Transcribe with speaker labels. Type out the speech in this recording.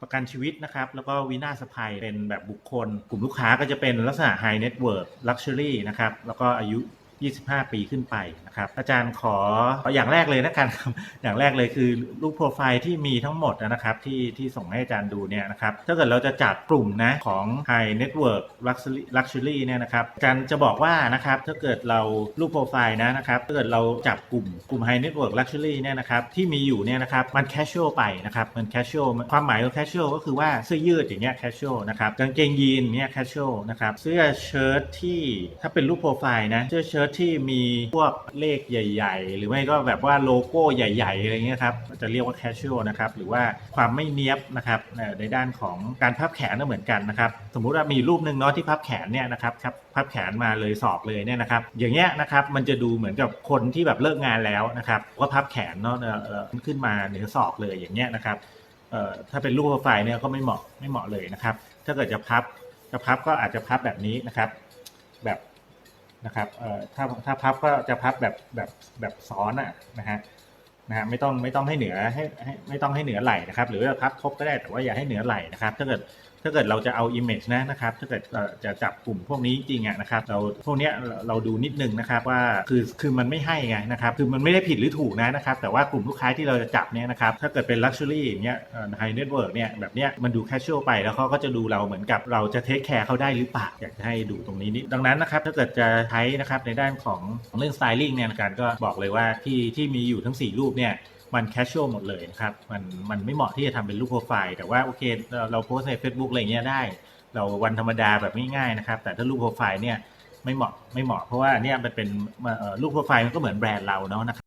Speaker 1: ประกันชีวิตนะครับ แล้วก็วินาศภัยเป็นแบบบุคคล กลุ่มลูกค้าก็จะเป็นลักษณะ High Net Worth Luxury นะครับ แล้วก็อายุ 25 ปีขึ้นไปนะครับอาจารย์ขออย่างแรกเลยนะกันครับอย่างแรกเลยคือรูปโปรไฟล์ที่มีทั้งหมดนะครับที่ที่ส่งให้อาจารย์ดูเนี่ยนะครับถ้าเกิดเราจะจัดกลุ่มนะของ High Network Luxury Luxury เนี่ยนะครับอาจารย์จะบอกว่านะครับถ้าเกิดเรารูปโปรไฟล์นะนะครับถ้าเกิดเราจับกลุ่มกลุ่ม High Network Luxury เนี่ยนะครับที่มีอยู่เนี่ยนะครับมัน casual ไปนะครับมัน casual ความหมายของ casual ก็คือว่าเสื้อยืดอย่างเงี้ย casual นะครับกางเกงยีนเนี่ย casual นะครับเสื้อเชิ้ตที่ถ้าเป็นรูปโปรไฟล์นะเสื้อเชิ้ตที่มีพวกเลขใหญ่ ๆ หรือไม่ก็แบบว่าโลโก้ใหญ่ ๆ อะไรเงี้ยครับจะเรียกว่า casual นะครับ หรือว่าความไม่เนี้ยบนะครับในด้านของการพับแขนก็เหมือนกันนะครับ สมมุติว่ามีรูปหนึ่งเนาะที่พับแขนเนี่ยนะครับครับพับแขนมาเลยศอกเลยเนี่ยนะครับ อย่างเงี้ยนะครับมันจะดูเหมือนกับคนที่แบบเลิกงานแล้วนะครับก็พับแขนเนาะเออขึ้นมาเหนือศอกเลยอย่างเงี้ยนะครับเออถ้าเป็นรูปโปรไฟล์เนี่ยก็ไม่เหมาะไม่เหมาะเลยนะครับ ถ้าเกิดจะพับจะพับก็อาจจะพับแบบนี้นะครับ แบบ นะครับเอ่อถ้าถ้าพับก็จะพับแบบแบบแบบซ้อนอะนะฮะ นะฮะไม่ต้องไม่ต้องให้เหนือให้ให้ไม่ต้องให้เหนือไหล่นะครับ หรือว่าพับครบก็ได้แต่ว่าอย่าให้เหนือไหล่นะครับ ถ้าเกิดถ้าเกิดเราจะเอา image นะนะครับ ถ้าเกิดจะจับกลุ่มพวกนี้จริงอะนะครับ เราพวกเนี้ยเราดูนิดนึงนะครับว่าคือคือมันไม่ให้ไงนะครับ คือมันไม่ได้ผิดหรือถูกนะนะครับ แต่ว่ากลุ่มลูกค้าที่เราจะจับเนี่ยนะครับ ถ้าเกิดเป็น luxury อย่างเงี้ย high net worth เนี่ยแบบเนี้ยมันดู casual ไปแล้วเขาก็จะดูเราเหมือนกับเราจะ take care เขาได้หรือเปล่าอยากจะให้ดูตรงนี้นิดดังนั้นนะครับ ถ้าเกิดจะใช้นะครับในด้านของเรื่อง styling เนี่ยการก็บอกเลยว่าที่ที่มีอยู่ทั้ง 4 รูปเนี่ยมันแคชชวลหมดเลยนะครับมันมันไม่เหมาะที่จะทำเป็นรูปโปรไฟล์แต่ว่าโอเคเราเราโพสใน Facebook อะไรเงี้ยได้ เราวันธรรมดาแบบง่ายๆนะครับ แต่ถ้ารูปโปรไฟล์เนี่ยไม่เหมาะไม่เหมาะเพราะว่าเนี่ยมันเป็นรูปโปรไฟล์มันก็เหมือนแบรนด์เราเนาะนะครับ